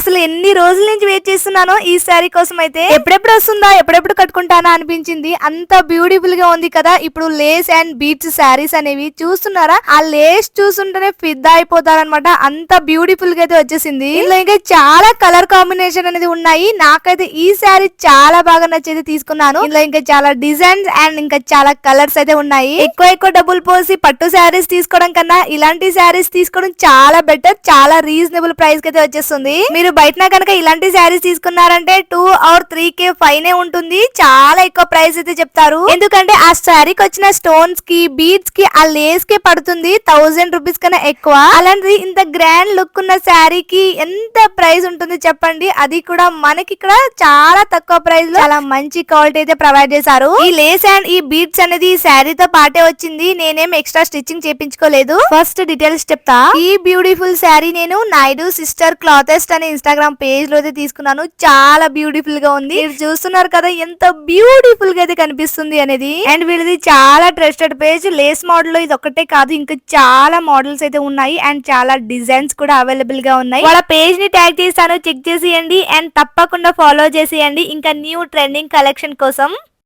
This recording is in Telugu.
అసలు ఎన్ని రోజుల నుంచి వెయిట్ చేస్తున్నానో ఈ శారీ కోసం అయితే ఎప్పుడెప్పుడు వస్తుందా ఎప్పుడెప్పుడు కట్టుకుంటానా అనిపించింది. అంత బ్యూటిఫుల్గా ఉంది కదా. ఇప్పుడు లేస్ అండ్ బీట్స్ శారీస్ అనేవి చూస్తున్నారా? ఆ లేస్ చూస్తుంటేనే ఫిదా అయిపోతారనమాట అంత బ్యూటిఫుల్గా అయితే వచ్చేసింది. ఇందులో ఇంకా చాలా కలర్ కాంబినేషన్ అనేది ఉన్నాయి. నాకైతే ఈ శారీ చాలా బాగా నచ్చేది తీసుకున్నాను. ఇందులో ఇంకా చాలా డిజైన్స్ అండ్ ఇంకా చాలా కలర్స్ అయితే ఉన్నాయి. ఎక్కువ ఎక్కువ డబ్బులు పోసి పట్టు శారీస్ తీసుకోవడం కన్నా ఇలాంటి శారీస్ తీసుకోవడం చాలా బెటర్ చాలా రీజనబుల్ ప్రైస్కి అయితే వచ్చేస్తుంది. మీరు బయట కనుక ఇలాంటి శారీస్ తీసుకున్నారంటే టూ ఆర్ త్రీ కే ఫైనే ఉంటుంది. చాలా ఎక్కువ ప్రైస్ అయితే చెప్తారు. ఎందుకంటే ఆ శారీకి వచ్చిన స్టోన్స్కి బీడ్స్కి ఆ లేస్కి పడుతుంది. థౌసండ్ రూపీస్ కన్నా ఎక్కువ. అలాంటిది ఇంత గ్రాండ్ లుక్ ఉన్న శారీకి ఎంత ప్రైస్ ఉంటుంది చెప్పండి. అది కూడా మనకి ఇక్కడ చాలా తక్కువ ప్రైస్లో చాలా మంచి క్వాలిటీ అయితే ప్రొవైడ్ చేశారు. ఈ లేస్ అండ్ ఈ బీడ్స్ అనేది ఈ శారీతో పాటే వచ్చింది. నేనేం ఎక్స్ట్రా స్టిచ్చింగ్ చేపించుకోలేదు. ఫస్ట్ డీటెయిల్స్ చెప్తా. ఈ బ్యూటిఫుల్ శారీ నేను నాయుడు సిస్టర్ క్లాతెస్ట్ అనే ఇన్స్టాగ్రామ్ పేజ్లో అయితే తీసుకున్నాను. చాలా బ్యూటిఫుల్గా ఉంది. మీరు చూస్తున్నారు కదా ఎంత బ్యూటిఫుల్గా అయితే కనిపిస్తుంది అనేది. అండ్ వీళ్ళది చాలా ట్రస్టెడ్ పేజ్ లేస్ మోడల్లో ఇది ఒకటే కాదు ఇంకా చాలా మోడల్స్ అయితే ఉన్నాయి. అండ్ చాలా డిజైన్స్ కూడా అవైలబుల్గా ఉన్నాయి. వాళ్ళ పేజ్ని ట్యాగ్ చేస్తాను. చెక్ చేసేయండి. అండ్ తప్పకుండా ఫాలో చేసేయండి. ఇంకా న్యూ ట్రెండింగ్ కలెక్షన్ కోసం.